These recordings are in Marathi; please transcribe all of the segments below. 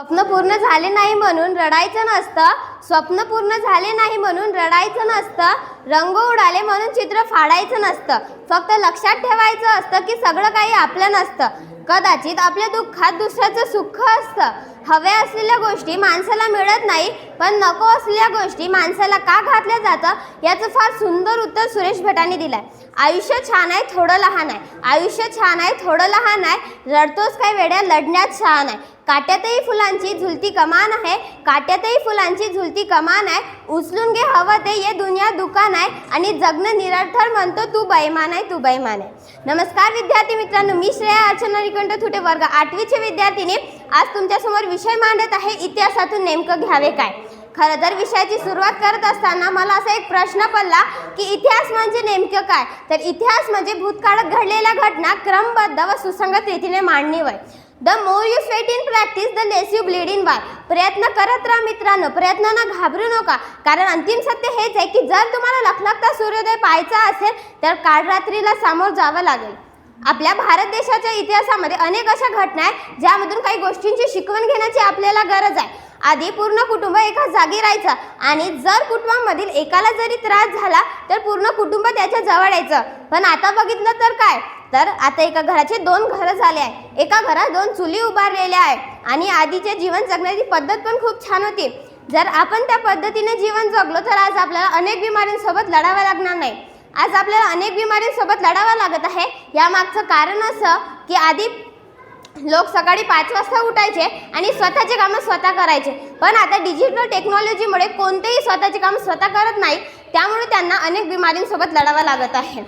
स्वप्न पूर्ण झाले नाही म्हणून रडायचं नसतं. स्वप्न पूर्ण झाले नाही म्हणून रडायचं नसतं. रंग उडाले म्हणून चित्र फाडायचं नसतं. फक्त लक्षात ठेवायचं असतं की सगळं काही आपलं नसतं. कदाचित आपल्या दुःखात दुसऱ्याचं सुख असतं. हव्या असलेल्या गोष्टी माणसाला मिळत नाही पण नको असलेल्या गोष्टी माणसाला का घातल्या जातं? याचं फार सुंदर उत्तर सुरेश भटांनी दिलंय. आयुष्य छान आहे थोडं लहान आहे. आयुष्य छान आहे थोडं लहान आहे. रडतोच काय वेड्या? लढण्यात छान आहे. काट्यातही फुलांची झुलती कमान आहे काट्यातही फुलांची झुलती कमान आहे. उचलून घे हवं ते ये दुनिया दुकान आहे. आणि जगणं निरर्थर म्हणतो तू बैमान आहे तू बैमान आहे. नमस्कार विद्यार्थी मित्रांनो मी श्रेया अर्चना निकंठ थुटे वर्ग आठवीचे विद्यार्थिनी. आज तुमच्यासमोर विषय मांडत आहे इतिहासातून नेमकं घ्यावे काय? खरं तर विषयाची सुरुवात करत असताना मला असा एक प्रश्न पडला की इतिहास म्हणजे नेमकं काय? तर इतिहास म्हणजे भूतकाळात घडलेल्या घटना क्रमबद्ध व सुसंगत रीतीने मांडणी वय the more you sweat in practice the less you bleed in why प्रयत्न करत राहा मित्रांनो. प्रयत्नांना घाबरू नका. कारण अंतिम सत्य हेच आहे की जर तुम्हाला लखलखता सूर्योदय पाहायचा असेल तर काळरात्रीला सामोर जावं लागेल. आपल्या भारत देशाच्या इतिहासामध्ये अनेक अशा घटना आहेत ज्यामधून काही गोष्टींची शिकवण घेण्याची आपल्याला गरज आहे. आधी पूर्ण कुटुंब एका जागी राहायचं आणि जर कुटुंबामधील एकाला जरी त्रास झाला तर पूर्ण कुटुंब त्याच्याजवळ यायचं. पण आता बघितलं तर काय? तर आता एका घराचे दोन घरं झाले आहे. एका घरात दोन चुली उभारलेल्या आहे आणि आधीचे जीवन जगण्याची पद्धत पण खूप छान होती. जर आपण त्या पद्धतीने जीवन जगलो तर आज आपल्याला अनेक बिमारींसोबत लढावं लागणार नाही. आज आपल्याला अनेक बिमारींसोबत लढावं लागत आहे. यामागचं कारण असं की आधी लोक सकाळी पाच वाजता उठायचे आणि स्वतःचे कामं स्वतः करायचे. पण आता डिजिटल टेक्नॉलॉजीमुळे कोणतेही स्वतःचे काम स्वतः करत नाही. त्यामुळे त्यांना अनेक बिमारींसोबत लढावं लागत आहे.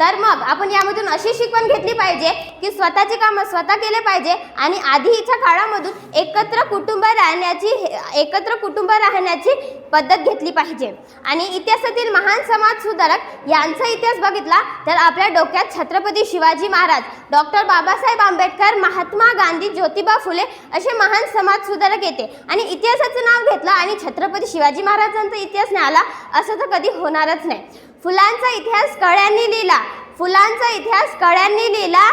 तर मग आपण यामधून अशी शिकवण घेतली पाहिजे की स्वतःची कामं स्वतः केले पाहिजे आणि आधीच्या काळामधून एकत्र कुटुंब राहण्याची एकत्र कुटुंब राहण्याची पद्धत घेतली पाहिजे. आणि इतिहासातील महान समाज सुधारक यांचा इतिहास बघितला तर आपल्या डोक्यात छत्रपती शिवाजी महाराज डॉक्टर बाबासाहेब आंबेडकर महात्मा गांधी ज्योतिबा फुले असे महान समाज सुधारक येते. आणि इतिहासाचं नाव घेतलं आणि छत्रपती शिवाजी महाराजांचा इतिहास नाही आला असं तर कधी होणारच नाही. फुलांचा इतिहास कळ्यांनी लिहिला. फुलांचा इतिहास कळ्यांनी लिहिला.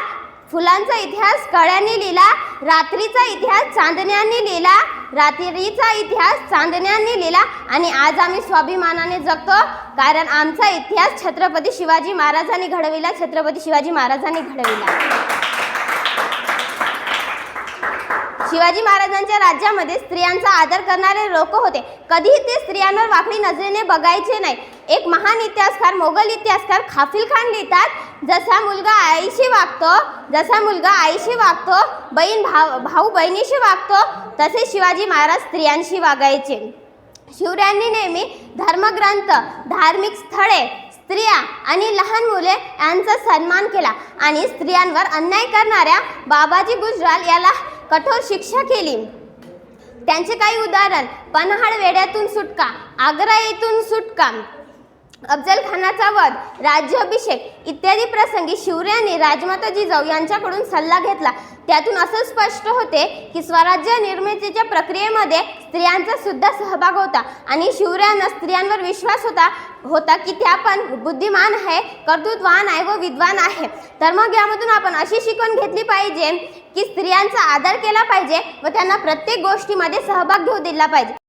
फुलांचा इतिहास कळ्यांनी लिहिला. रात्रीचा इतिहास चांदण्यांनी लिहिला. रात्रीचा इतिहास चांदण्यांनी लिहिला आणि आज आम्ही स्वाभिमानाने जगतो कारण आमचा इतिहास छत्रपती शिवाजी महाराजांनी घडविला छत्रपती शिवाजी महाराजांनी घडविला. शिवाजी महाराजांच्या राज्यामध्ये स्त्रियांचा आदर करणारे लोक होते. कधीही ते स्त्रियांवर वाकडी नजरेने बघायचे नाही. एक महान इतिहासकार मोगल इतिहासकार खाफिल खान लिहितात जसा मुलगा आईशी वागतो जसा मुलगा आईशी वागतो बहीण भाव भाऊ बहिणीशी वागतो तसे शिवाजी महाराज स्त्रियांशी वागायचे. शिवरायांनी नेहमी धर्मग्रंथ धार्मिक स्थळे स्त्रिया आणि लहान मुले यांचा सन्मान केला आणि स्त्रियांवर अन्याय करणाऱ्या बाबाजी गुजराल याला कठोर शिक्षा केली. त्यांचे काही उदाहरण पन्हाळ वेड्यातून सुटका आग्रा येथून सुटका. अफजल खानाचा वध राज्याभिषेक इत्यादी प्रसंगी शिवरायांनी राजमाता जिजाऊ यांच्याकडून सल्ला घेतला. त्यातून असं स्पष्ट होते की स्वराज्य निर्मितीच्या प्रक्रियेमध्ये स्त्रियांचा सुद्धा सहभाग होता आणि शिवरायांना स्त्रियांवर विश्वास होता होता की त्या पण बुद्धिमान आहे कर्तृत्वान आहे व विद्वान आहे. तर मग यामधून आपण अशी शिकवण घेतली पाहिजे की स्त्रियांचा आदर केला पाहिजे व त्यांना प्रत्येक गोष्टीमध्ये सहभाग घेऊ दिला पाहिजे.